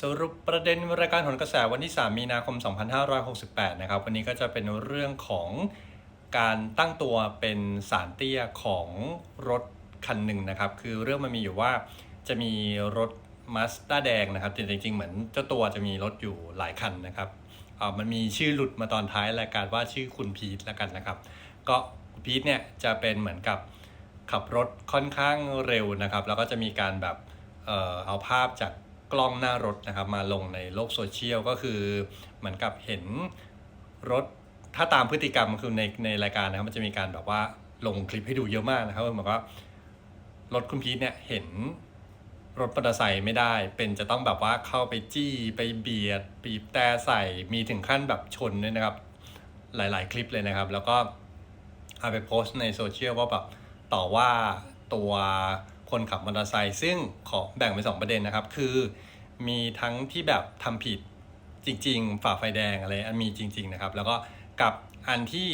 สรุปประเด็นรายการหนกระแสวันที่ 3 มีนาคม 2568 นะครับ วันนี้ก็จะเป็นเรื่องของการตั้งตัวเป็นสารเตี้ยของรถคันหนึ่งนะครับ คือเรื่องมันมีอยู่ว่าจะมีรถมาสด้าแดงนะครับ จริงๆ เหมือนเจ้าตัวจะมีรถอยู่หลายคันนะครับอ่ามันมีชื่อหลุดมาตอนท้ายรายการว่าชื่อคุณพีทแล้วกันนะครับ ก็พีทเนี่ยจะเป็นเหมือนกับขับรถค่อนข้างเร็วนะครับ แล้วก็จะมีการแบบเออเอาภาพจาก กล้องหน้ารถนะครับ มาลงในโลกโซเชียลก็คือเหมือนกับเห็นรถถ้าตามพฤติกรรมคือในในรายการนะครับมันจะมีการแบบว่าลงคลิปให้ดูเยอะมากนะครับเหมือนว่ารถคุณพีทเนี่ยเห็นรถมอเตอร์ไซค์ไม่ได้ เป็นจะต้องแบบว่าเข้าไปจี้ไปเบียดบีบแต่ใส่มีถึงขั้นแบบชนด้วยนะครับ หลาย ๆ คลิปเลยนะครับ แล้วก็เอาไปโพสต์ในโซเชียลว่าแบบต่อว่าตัวคนขับมอเตอร์ไซค์ซึ่งขอแบ่งเป็นสองประเด็นนะครับ คือ มีทั้งที่แบบทำผิดจริง ๆ ฝ่าไฟแดงอะไรอันมีจริง ๆนะครับ แล้วก็กับอันที่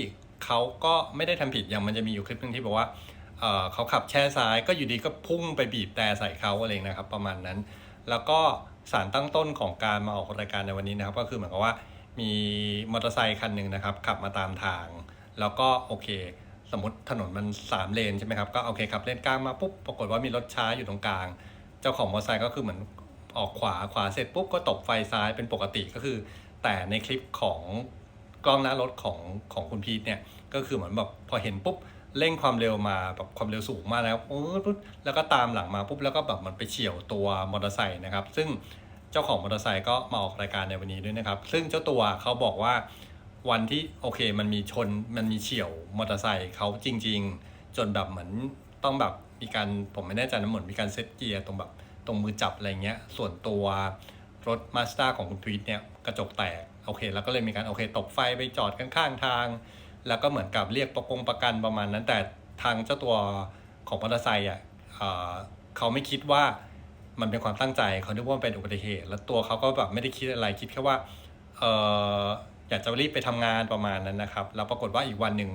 เขาก็ไม่ได้ทำผิดอย่างมันจะมีอยู่คลิปหนึ่งที่บอกว่าเเขาขับแช่ซ้ายก็อยู่ดีก็พุ่งไปบีบแต่ใส่เขาอะไรนะครับ ประมาณนั้น แล้วก็สารตั้งต้นของการมาออกรายการในวันนี้นะครับ ก็คือเหมือนกับว่ามีมอเตอร์ไซค์คันหนึ่งนะครับ ขับมาตามทาง แล้วก็โอเค สมมติถนนมัน 3 เลนใช่ไหมครับก็โอเคครับเลนกลางมาปุ๊บปรากฏว่ามีรถช้าอยู่ตรงกลาง เจ้าของมอเตอร์ไซค์ก็คือเหมือน ออกขวาขวาเสร็จปุ๊บก็ตบไฟซ้ายเป็นปกติก็คือ แต่ในคลิปของกล้องหน้ารถของของคุณพีทเนี่ยก็คือเหมือนแบบพอเห็นปุ๊บเร่งความเร็วมาแบบความเร็วสูงมากแล้วปุ๊บแล้วก็ตามหลังมาปุ๊บแล้วก็แบบมันไปเฉี่ยวตัวมอเตอร์ไซค์นะครับ ซึ่งเจ้าของมอเตอร์ไซค์ก็มาออกรายการในวันนี้ด้วยนะครับ ซึ่งเจ้าตัวเขาบอกว่าวันที่โอเคมันมีชนมันมีเฉี่ยวมอเตอร์ไซค์เขาจริง ๆ จนแบบเหมือนต้องแบบมีการผมไม่แน่ใจนะเหมือนมีการเซตเกียร์ตรงแบบ ตรงมือจับอะไรเงี้ย ส่วนตัวรถมาสด้าของคุณทวีตเนี่ยกระจกแตกโอเค แล้วก็เลยมีการโอเคตบไฟไปจอดข้างๆทาง แล้วก็เหมือนกับเรียกประกงประกันประมาณนั้นแต่ทางเจ้าตัวของมอเตอร์ไซค์อะเขาไม่คิดว่ามันเป็นความตั้งใจเขาคิดว่าเป็นอุบัติเหตุ แล้วตัวเขาก็แบบไม่ได้คิดอะไรคิดแค่ว่าเอออยากจะรีบไปทำงานประมาณนั้นนะครับ แล้วปรากฏว่าอีกวันหนึ่ง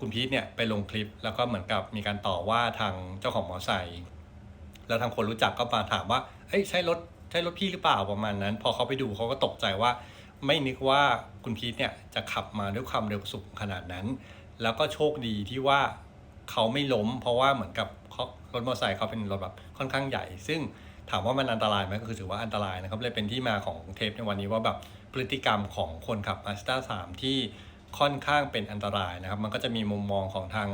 คุณพีทเนี่ยไปลงคลิป แล้วก็เหมือนกับมีการต่อว่าทางเจ้าของมอเตอร์ไซค์ แล้วทางคนรู้จักก็มาถามว่าเอ้ยใช่รถใช่รถพี่หรือเปล่าประมาณนั้น พอเขาไปดูเขาก็ตกใจว่า ไม่นึกว่าคุณพีทเนี่ยจะขับมาด้วยความเร็วสูงขนาดนั้น แล้วก็โชคดีที่ว่าเขาไม่ล้ม เพราะว่าเหมือนกับรถมอเตอร์ไซค์เขาเป็นรถแบบค่อนข้างใหญ่ ซึ่งถามว่ามันอันตรายไหมก็คือถือว่าอันตรายนะครับเลยเป็นที่มาของเทปในวันนี้ว่าแบบพฤติกรรมของคนขับ Mazda 3 ที่ค่อนข้างเป็นอันตรายนะครับ มันก็จะมีมุมมองของทาง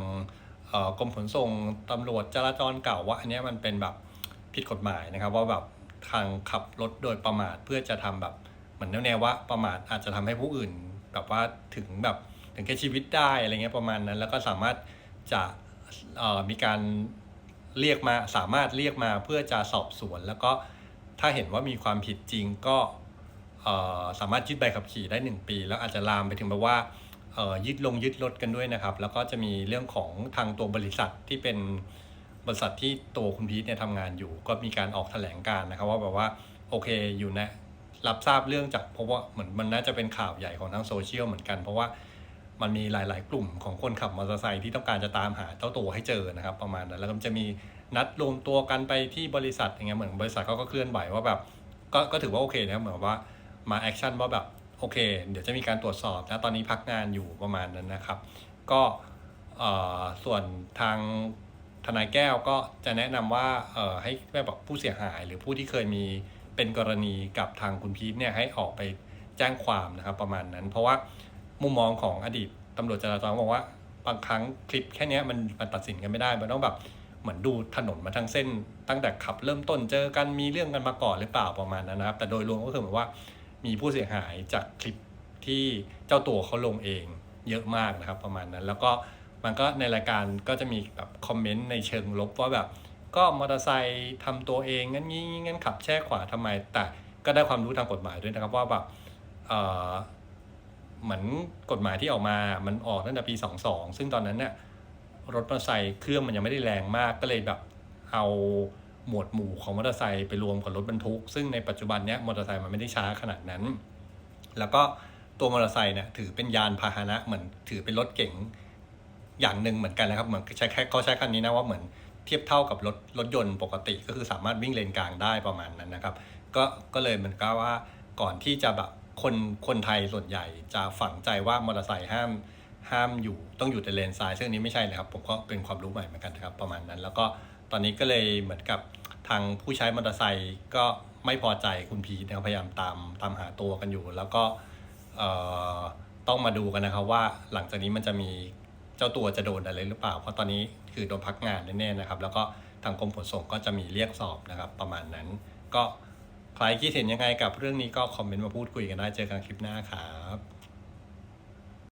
กรมขนส่งตำรวจจราจรเก่าว่า อันนี้มันเป็นแบบผิดกฎหมายนะครับว่าแบบทางขับรถโดยประมาทเพื่อจะทำแบบเหมือนแนวๆว่าประมาทอาจจะทำให้ผู้อื่นแบบว่าถึงแบบถึงแก่ชีวิตได้อะไรเงี้ยประมาณนั้น แล้วก็สามารถจะมีการเรียกมาสามารถเรียกมาเพื่อจะสอบสวน แล้วก็ถ้าเห็นว่ามีความผิดจริงก็สามารถยึดใบขับขี่ได้ 1 ปี แล้วอาจจะลามไปถึงแบบว่า ยึดลงยึดรถกันด้วยนะครับ แล้วก็จะมีเรื่องของทางตัวบริษัทที่เป็นบริษัทที่ตัวคุณพีทเนี่ยทำงานอยู่ ก็มีการออกแถลงการนะครับ ว่าแบบว่าโอเคอยู่นะรับทราบเรื่องจากเพราะว่าเหมือนมันน่าจะเป็นข่าวใหญ่ของทางโซเชียลเหมือนกัน เพราะว่ามันมีหลาย ๆ กลุ่มของคนขับมอเตอร์ไซค์ที่ต้องการจะตามหาเจ้าตัวให้เจอนะครับ ประมาณนั้นแล้วก็จะมีนัดรวมตัวกันไปที่บริษัทอย่างเงี้ยเหมือนบริษัทเขาก็เคลื่อนไหวว่าแบบก็ก็ถือว่าโอเคนะเหมือนว่ามาแอคชั่นว่าแบบ โอเค เดี๋ยวจะมีการตรวจสอบนะตอนนี้พักงานอยู่ประมาณนั้นนะครับ ก็ส่วนทางทนายแก้วก็จะแนะนำว่าให้แบบผู้เสียหาย หรือผู้ที่เคยมีเป็นกรณีกับทางคุณพีทเนี่ยให้ออกไปแจ้งความนะครับประมาณนั้น เพราะว่ามุมมองของอดีตตำรวจจราจรบอกว่าบางครั้งคลิปแค่นี้มันมันตัดสินกันไม่ได้มันต้องแบบเหมือนดูถนนมาทั้งเส้น ตั้งแต่ขับเริ่มต้นเจอกันมีเรื่องกันมาก่อนหรือเปล่าประมาณนั้นนะครับ แต่โดยรวมก็คือเหมือนว่า มีผู้เสียหายจากคลิปที่เจ้าตัวเขาลงเองเยอะมากนะครับประมาณนั้น แล้วก็มันก็ในรายการก็จะมีแบบคอมเมนต์ในเชิงลบว่าแบบก็มอเตอร์ไซค์ทำตัวเองงั้นงี้งั้นขับแช่ขวาทำไม แต่ก็ได้ความรู้ทางกฎหมายด้วยนะครับว่าแบบเออเหมือนกฎหมายที่ออกมา มันออกตั้งแต่ปี 22 ซึ่งตอนนั้นเนี่ยรถมอเตอร์ไซค์เครื่องมันยังไม่ได้แรงมากก็เลยแบบเอา หมวดหมู่ของมอเตอร์ไซค์ไปรวมกับรถบรรทุก ซึ่งในปัจจุบันเนี้ยมอเตอร์ไซค์มันไม่ได้ช้าขนาดนั้น แล้วก็ตัวมอเตอร์ไซค์เนี่ยถือเป็นยานพาหนะเหมือนถือเป็นรถเก๋งอย่างหนึ่งเหมือนกันนะครับเหมือนใช้แค่เขาใช้คำนี้นะว่าเหมือนเทียบเท่ากับรถรถยนต์ปกติก็คือสามารถวิ่งเลนกลางได้ประมาณนั้นนะครับ ก็ก็เลยเหมือนกับว่าก่อนที่จะแบบคนคนไทยส่วนใหญ่จะฝังใจว่ามอเตอร์ไซค์ห้ามห้ามอยู่ต้องอยู่แต่เลนซ้ายซึ่งนี้ไม่ใช่เลยครับ ผมก็เป็นความรู้ใหม่เหมือนกันนะครับประมาณนั้น แล้วก็ ตอนนี้ก็เลยเหมือนกับทางผู้ใช้มอเตอร์ไซค์ก็ไม่พอใจคุณพีนะพยายามตามตามหาตัวกันอยู่ แล้วก็ต้องมาดูกันนะครับว่าหลังจากนี้มันจะมีเจ้าตัวจะโดนอะไรหรือเปล่า เพราะตอนนี้คือโดนพักงานแน่ๆนะครับ แล้วก็ทางกรมขนส่งก็จะมีเรียกสอบนะครับประมาณนั้น ก็ใครคิดเห็นยังไงกับเรื่องนี้ก็คอมเมนต์มาพูดคุยกันได้เจอกันคลิปหน้าครับ